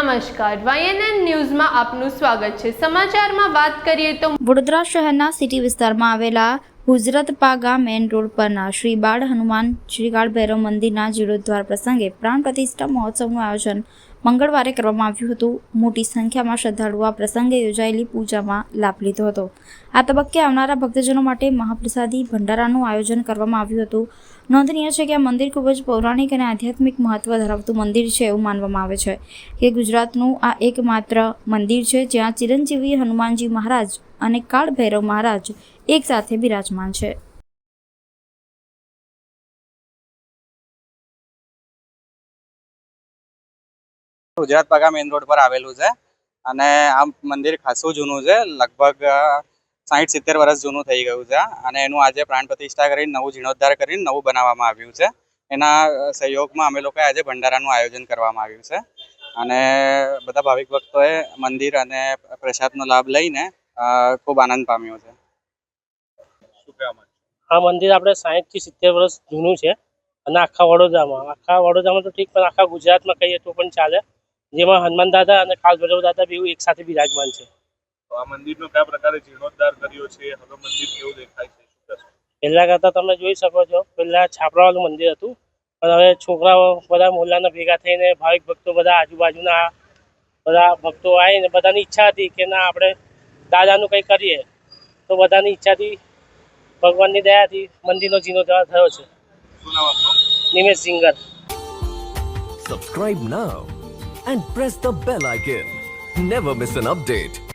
નમસ્કાર. વાયએનએન ન્યૂઝમાં આપનું સ્વાગત છે. સમાચારમાં વાત કરીએ તો વડોદરા શહેરના સિટી વિસ્તારમાં આવેલા હુજરતપાગા મેન રોડ પરના શ્રી બાળ હનુમાન શ્રી કાળ ભૈરવ મંદિરના જીર્ણોદ્ધાર પ્રસંગે પ્રાણ પ્રતિષ્ઠા મહોત્સવનું આયોજન મંગળવારે કરવામાં આવ્યું હતું. મોટી સંખ્યામાં શ્રદ્ધાળુઓ આ પ્રસંગે યોજાયેલી પૂજામાં લાભ લીધો હતો. આ તબક્કે આવનારા ભક્તજનો માટે મહાપ્રસાદી ભંડારાનું આયોજન કરવામાં આવ્યું હતું. નોંધનીય છે કે આ મંદિર ખૂબ જ પૌરાણિક અને આધ્યાત્મિક મહત્વ ધરાવતું મંદિર છે એવું માનવામાં આવે છે કે ગુજરાતનું આ એકમાત્ર મંદિર છે જ્યાં ચિરંજીવી હનુમાનજી મહારાજ અને કાળ ભૈરવ મહારાજ એક સાથે બિરાજમાન છે. ગુજરાત પાકા મેઇન રોડ પર આવેલું છે અને આ મંદિર ખાસું જૂનું છે, લગભગ સાઠ સિત્તેર વર્ષ જૂનું થઈ ગયું છે અને એનું આજે પ્રાણ પ્રતિષ્ઠા કરીને નવું જીર્ણોદ્ધાર કરીને નવું બનાવવામાં આવ્યું છે. એના સહયોગમાં અમે લોકોએ આજે ભંડારાનું આયોજન કરવામાં આવ્યું છે અને બધા ભાવિક ભક્તોએ મંદિર અને પ્રસાદનો લાભ લઈને ખૂબ આનંદ પામ્યો છે. આ મંદિર આપણે સાહીઠથી સિત્તેર વર્ષ જૂનું છે અને આખા વડોદરામાં. આખા વડોદરામાં તો ઠીક પણ આખા ગુજરાતમાં કહીએ તો પણ ચાલે. જેમાં હનુમાન દાદા અને કાલ ભૈરવ દાદા બેઉ એક સાથે બિરાજમાન છે. તો આ મંદિરનો કયા પ્રકારે જીર્ણોદ્ધાર કર્યો છે? હવે મંદિર કેવું દેખાય છે? પહેલા કરતા તમે જોઈ શકો છો પહેલા છાપરાવાળું મંદિર હતું. પણ હવે છોકરાઓ બધા મોહલ્લાના ભેગા થઈને ભાવિક ભક્તો બધા આજુબાજુના બધા ભક્તો આવીને બધાની ઈચ્છા હતી કે ના આપણે દાદાનું કંઈ કરીએ તો બધાની ઈચ્છાથી ભગવાનની દયાથી મંદિરનો જીર્ણોદ્ધાર થયો છે. Nimesh singer. Subscribe now and press the bell icon never miss an update.